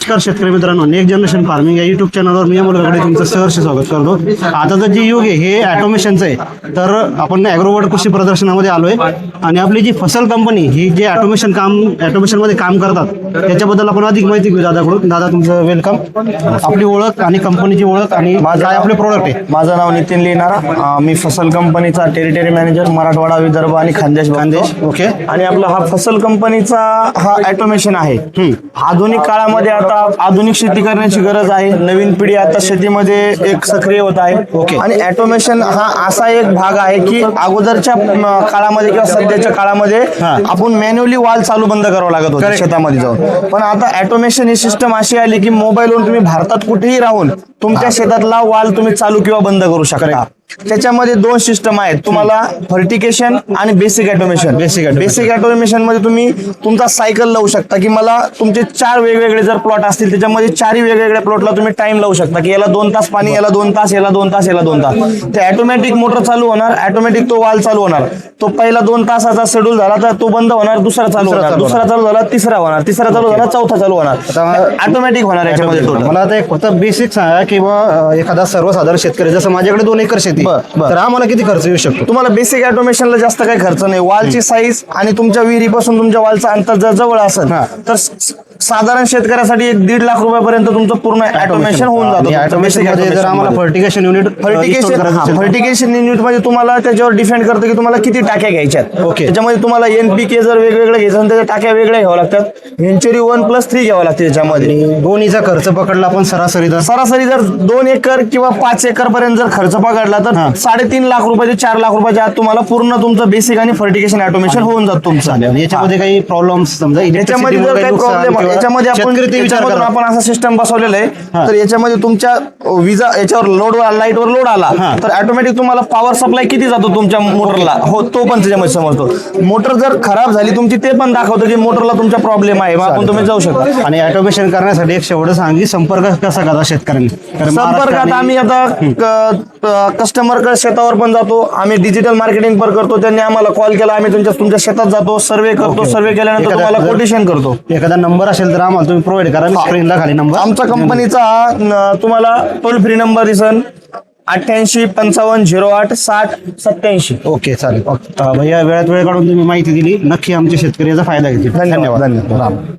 नमस्कार शेतकरी मित्रांनो नेक्स्ट जनरेशन फार्मिंग या युट्यूब चॅनलवर मी अमोलकडे तुमचं सहर्ष स्वागत करतो. आताचं जे युग आहे हे ऑटोमेशनचं आहे. तर आपण ॲग्रोवर्ड कृषी प्रदर्शनामध्ये आलोय. आणि आपली जी फसल कंपनी ही जे ऑटोमेशन काम ऑटोमेशनमध्ये काम करतात त्याच्याबद्दल आपण अधिक माहिती घेऊ दादाकडून. दादा तुमचं वेलकम आपली ओळख आणि कंपनीची ओळख आणि काय आपले प्रोडक्ट आहे. माझं नाव नितीन लिहिणारा. मी फसल कंपनीचा टेरिटरी मॅनेजर मराठवाडा विदर्भ आणि खानदेश खानदेश. ओके. आणि आपला हा फसल कंपनीचा हा ऑटोमेशन आहे. आधुनिक काळामध्ये आता आधुनिक शेती करण्याची गरज आहे नवीन पिढी आता शेतीमध्ये एक सक्रिय होत आहे ओके. आणि ऑटोमेशन हा असा एक भाग आहे की अगोदरच्या म, काळामध्ये किंवा सध्याच्या काळामध्ये हा. आपण मॅन्युअली वाल चालू बंद करावं लागत होतं. शेतामध्ये जाऊन पण आता ऑटोमेशन ही सिस्टम अशी आली की मोबाईलवरून तुम्ही भारतात कुठेही राहून तुमच्या शेतातला वाल तुम्ही चालू किंवा बंद करू शकता त्याच्यामध्ये दोन सिस्टम आहेत. तुम्हाला फर्टिकेशन आणि बेसिक ऑटोमेशन automation. बेसिक ऑटोमेशनमध्ये तुम्ही तुमचा सायकल लावू शकता की मला तुमचे चार वेगवेगळे जर प्लॉट असतील त्याच्यामध्ये चारही वेगवेगळ्या प्लॉटला तुम्ही टाइम लावू शकता की याला दोन तास पाणी याला दोन तास याला दोन तास याला दोन तास. ते ऑटोमॅटिक मोटर चालू होणार ऑटोमॅटिक तो वाल चालू होणार. तो पहिला दोन तासाचा शेड्यूल झाला तर तो बंद होणार दुसरा चालू होणार. दुसरा चालू झाला तिसरा होणार. तिसरा चालू झाला चौथा चालू होणार. ऑटोमॅटिक होणार याच्यामध्ये. मला आता एक फक्त बेसिक सांगा किंवा एखादा सर्वसाधारण शेतकरी जसं माझ्याकडे दोन एकर शेती बर, बर. तर आम्हाला किती खर्च येऊ शकतो तुम्हाला बेसिक ऑटोमेशनला जास्त काही खर्च नाही वॉलची साईज आणि तुमच्या विहिरीपासून तुमच्या वॉलचं अंतर जर जवळ असेल हा. तर स- स- साधारण शेतकऱ्यासाठी एक दीड लाख रुपयापर्यंत तुमचं पूर्ण ऑटोमेशन होऊन जातं ऑटोमेशनमध्ये जर आम्हाला फर्टिगेशन युनिट फर्टिगेशन फर्टिगेशन युनिटमध्ये तुम्हाला त्याच्यावर डिपेंड करतं की तुम्हाला किती टाक्या घ्यायच्यात. ओके. त्याच्यामध्ये तुम्हाला एनपीके जर वेगवेगळे घ्यायचं त्याच्या टाक्या वेगळ्या घ्याव्या लागतात. व्हेंचुरी वन प्लस थ्री घ्यावं लागते त्याच्यामध्ये. दोन्हीचा खर्च पकडला आपण सरासरी तर? सरासरी जर दोन एकर किंवा पाच एकर पर्यंत जर खर्च पकडला. तर साडेतीन लाख रुपयाचे चार लाख रुपयाच्या आत तुम्हाला पूर्ण तुमचं बेसिक आणि फर्टिगेशन ऑटोमेशन होऊन जात तुमचं. याच्यामध्ये काही प्रॉब्लेम समजा याच्यामध्ये जर काही प्रॉब्लेम याच्यामध्ये आपण याच्यामधून आपण असा सिस्टम बसवलेला. आहे. तर याच्यामध्ये तुमच्या विजा याच्यावर लोड लाईटवर लोड आला हा. तर ऑटोमॅटिक तुम्हाला पॉवर सप्लाय किती जातो तुमच्या मोटरला हो तो पण त्याच्यामध्ये समजतो. मोटर जर खराब झाली तुमची ते पण दाखवतं की मोटरला तुमचा प्रॉब्लेम आहे. मग आपण तुम्ही जाऊ शकता. आणि ऑटोमेशन करण्यासाठी एक शेवट सांगी संपर्क कसा करा शेतकऱ्यांनी? कारण संपर्कात आम्ही आता कस्टमर शेतावर पण जातो. आम्ही डिजिटल मार्केटिंग पण करतो. त्यांनी आम्हाला कॉल केला. आम्ही तुमच्या तुमच्या शेतात जातो. सर्वे करतो. सर्वे केल्यानंतर एखादा- तुम्हाला जर- कोटेशन करतो. एखादा नंबर असेल तर आम्हाला तुम्ही प्रोव्हाइड करा. स्क्रीनला खाली नंबर आमच्या कंपनीचा तुम्हाला टोल फ्री नंबर दिसन. अठ्ठ्याऐंशी पंचावन्न झिरो आठ साठ सत्याऐंशी ओके चालेल. भैया वेळात वेळ काढून तुम्ही माहिती दिली. नक्की आमच्या शेतकऱ्याचा फायदा घेतील. धन्यवाद. धन्यवाद. धन्यवाद.